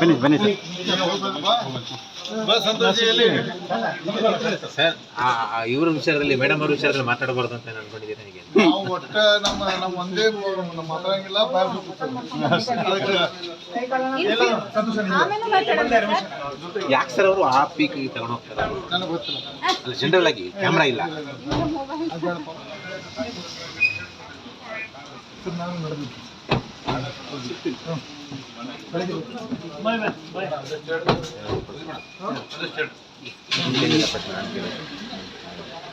ಬನ್ನಿ ಬನ್ನಿ sir. Sir ಆ ಆ ಇವ್ರ ವಿಚಾರದಲ್ಲಿ ಮೇಡಮ್ ಅವ್ರ ವಿಚಾರದಲ್ಲಿ ಮಾತಾಡಬಾರ್ದು ಅಂತ ನಾನು ಅನ್ಕೊಂಡಿದ್ದೀನಿ ನನಗೆ ನಾವು ಒಟ್ಟ ನಮ್ಮ ನಮ್ಮ ಒಂದೇ ನಮ್ಮ ಮಾತಾಡಂಗಿಲ್ಲ ಯಾಕೆ ಸರ್ ಅವರು ಆ ಪೀಕ್ ತಗೊಂಡು ಹೋಗ್ತಾರೆ ಅವ್ರು? ನನಗೆ ಗೊತ್ತಿಲ್ಲ. ಅಲ್ಲ ಜನರಲ್ ಆಗಿ ಕ್ಯಾಮ್ರಾ ಇಲ್ಲ. ಸರ್, ನಾನು ನಡೆದಿದ್ದೆ.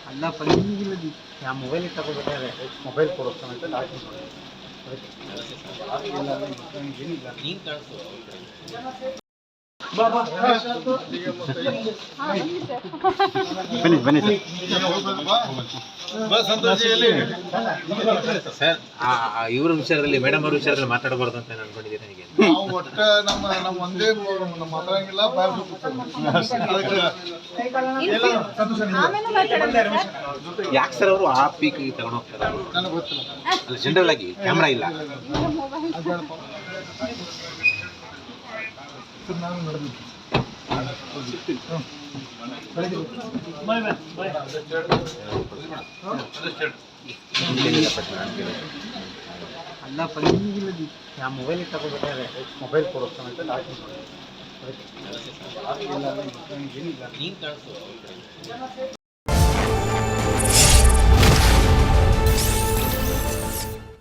ಅಲ್ಲ ಪಂಜಿಗಿಲ್ಲ ಯಾವ ಮೊಬೈಲ್ ತಗೋಬೇಕಾದ್ರೆ ಮೊಬೈಲ್ ಕೊಡೋಕ್ಕೆ ಅಂತ ಲಾಸ್ಟ್ ಬನ್ನಿ ಬನ್ನಿ ಸರ್. ಇವ್ರ ವಿಚಾರದಲ್ಲಿ ಮೇಡಮ್ ಅವ್ರ ವಿಚಾರದಲ್ಲಿ ಮಾತಾಡಬಾರ್ದು ಅಂತ ನಾನು ಅನ್ಕೊಂಡಿದ್ದೀನಿ ನನಗೆ ನಾವು ಒಟ್ಟ ನಮ್ಮ ನಮ್ಮ ಒಂದೇ ನಮ್ಮ ಮಾತಾಡಂಗಿಲ್ಲ ಯಾಕೆ ಸರ್ ಅವರು ಆ ಪೀಕ್ ತಗೊಂಡು ಹೋಗ್ತಾರೆ? ಅವ್ರು? ನನಗೆ ಗೊತ್ತಿಲ್ಲ. ಅಲ್ಲ ಜನರಲ್ ಆಗಿ ಕ್ಯಾಮ್ರಾ ಇಲ್ಲ. ನಾನು ನಡೆದಿದ್ದೆ. ಅಲ್ಲ ಪಂಜಿಗಿಲ್ಲ ಆ ಮೊಬೈಲ್ ತಗೋಬೇಕಾದ್ರೆ ಮೊಬೈಲ್ ಕೊಡೋಸ್ತಾನೆ ಅಂತ ಲಾಸ್ಟ್